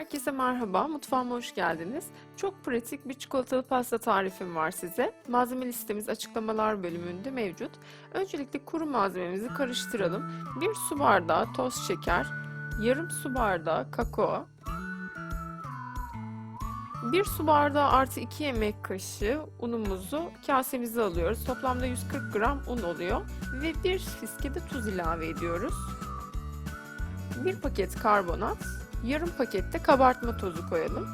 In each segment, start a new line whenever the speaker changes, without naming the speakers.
Herkese merhaba, mutfağıma hoş geldiniz. Çok pratik bir çikolatalı pasta tarifim var size. Malzeme listemiz açıklamalar bölümünde mevcut. Öncelikle kuru malzememizi karıştıralım. 1 su bardağı toz şeker, yarım su bardağı kakao, 1 su bardağı artı 2 yemek kaşığı unumuzu kasemize alıyoruz. Toplamda 140 gram un oluyor ve 1 fiske de tuz ilave ediyoruz. 1 paket karbonat, yarım pakette kabartma tozu koyalım.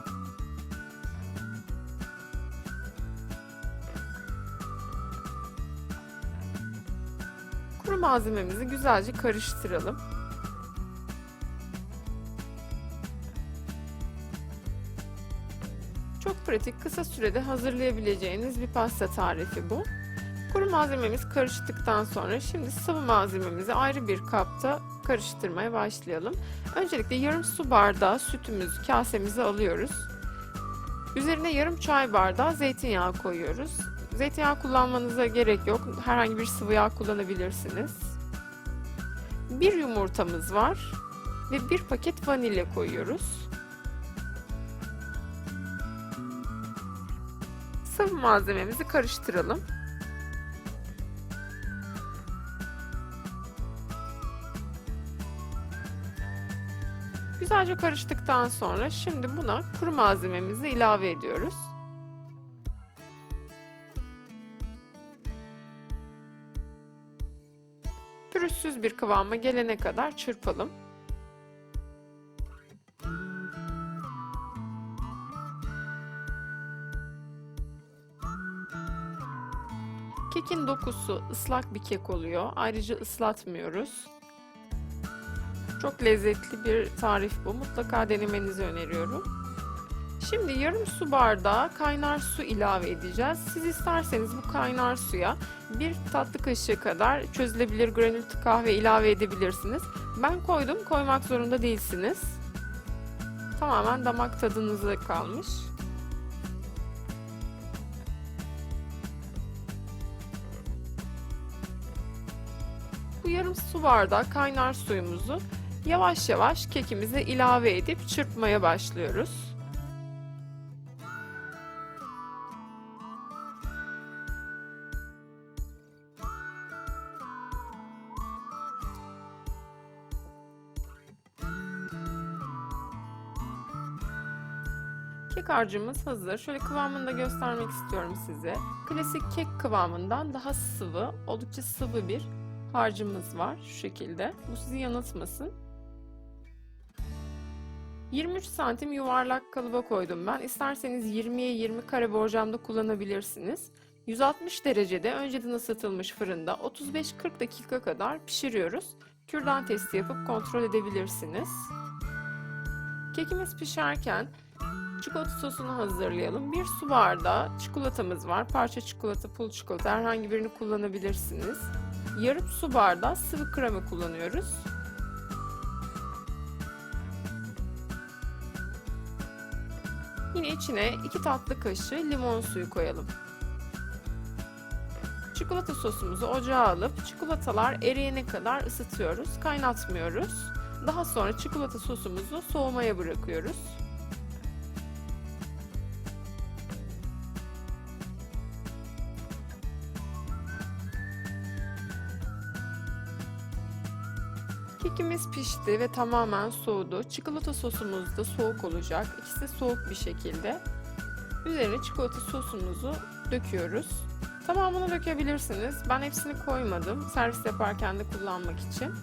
Kuru malzememizi güzelce karıştıralım. Çok pratik, kısa sürede hazırlayabileceğiniz bir pasta tarifi bu. Kuru malzememiz karıştıktan sonra şimdi sıvı malzememizi ayrı bir kapta karıştırmaya başlayalım. Öncelikle yarım su bardağı sütümüzü kasemize alıyoruz. Üzerine yarım çay bardağı zeytinyağı koyuyoruz. Zeytinyağı kullanmanıza gerek yok. Herhangi bir sıvı yağ kullanabilirsiniz. Bir yumurtamız var ve bir paket vanilya koyuyoruz. Sıvı malzememizi karıştıralım. Güzelce karıştıktan sonra şimdi buna kuru malzememizi ilave ediyoruz. Pürüzsüz bir kıvama gelene kadar çırpalım. Kekin dokusu ıslak bir kek oluyor. Ayrıca ıslatmıyoruz. Çok lezzetli bir tarif bu. Mutlaka denemenizi öneriyorum. Şimdi yarım su bardağı kaynar su ilave edeceğiz. Siz isterseniz bu kaynar suya bir tatlı kaşığı kadar çözülebilir granül kahve ilave edebilirsiniz. Ben koydum, koymak zorunda değilsiniz. Tamamen damak tadınıza kalmış. Bu yarım su bardağı kaynar suyumuzu Yavaş yavaş kekimize ilave edip çırpmaya başlıyoruz. Kek harcımız hazır. Şöyle kıvamını da göstermek istiyorum size. Klasik kek kıvamından daha sıvı, oldukça sıvı bir harcımız var şu şekilde. Bu sizi yanıltmasın. 23 santim yuvarlak kalıba koydum ben. İsterseniz 20'ye 20 kare borcamda kullanabilirsiniz. 160 derecede önceden ısıtılmış fırında 35-40 dakika kadar pişiriyoruz. Kürdan testi yapıp kontrol edebilirsiniz. Kekimiz pişerken çikolata sosunu hazırlayalım. Bir su bardağı çikolatamız var. Parça çikolata, pul çikolata herhangi birini kullanabilirsiniz. Yarım su bardağı sıvı krema kullanıyoruz. Yine içine 2 tatlı kaşığı limon suyu koyalım. Çikolata sosumuzu ocağa alıp çikolatalar eriyene kadar ısıtıyoruz. Kaynatmıyoruz. Daha sonra çikolata sosumuzu soğumaya bırakıyoruz. Kekimiz pişti ve tamamen soğudu. Çikolata sosumuz da soğuk olacak. İkisi de soğuk bir şekilde. Üzerine çikolata sosumuzu döküyoruz. Tamamını dökebilirsiniz. Ben hepsini koymadım. Servis yaparken de kullanmak için.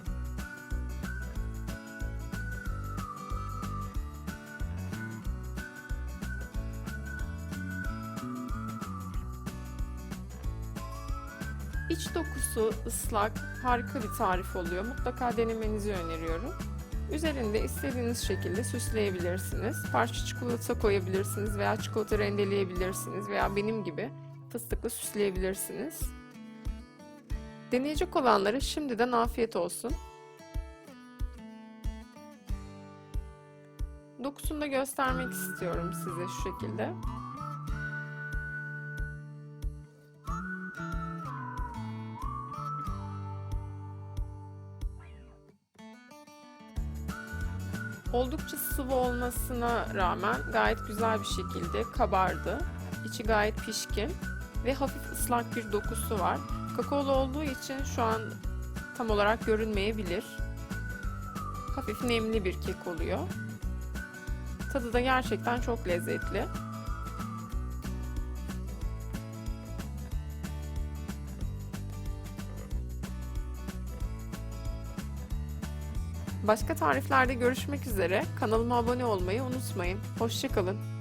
İç dokusu ıslak, harika bir tarif oluyor. Mutlaka denemenizi öneriyorum. Üzerinde istediğiniz şekilde süsleyebilirsiniz. Parça çikolata koyabilirsiniz veya çikolata rendeleyebilirsiniz veya benim gibi fıstıklı süsleyebilirsiniz. Deneyecek olanlara şimdiden afiyet olsun. Dokusunu da göstermek istiyorum size şu şekilde. Oldukça sıvı olmasına rağmen gayet güzel bir şekilde kabardı. İçi gayet pişkin ve hafif ıslak bir dokusu var. Kakaolu olduğu için şu an tam olarak görünmeyebilir. Hafif nemli bir kek oluyor. Tadı da gerçekten çok lezzetli. Başka tariflerde görüşmek üzere. Kanalıma abone olmayı unutmayın. Hoşçakalın.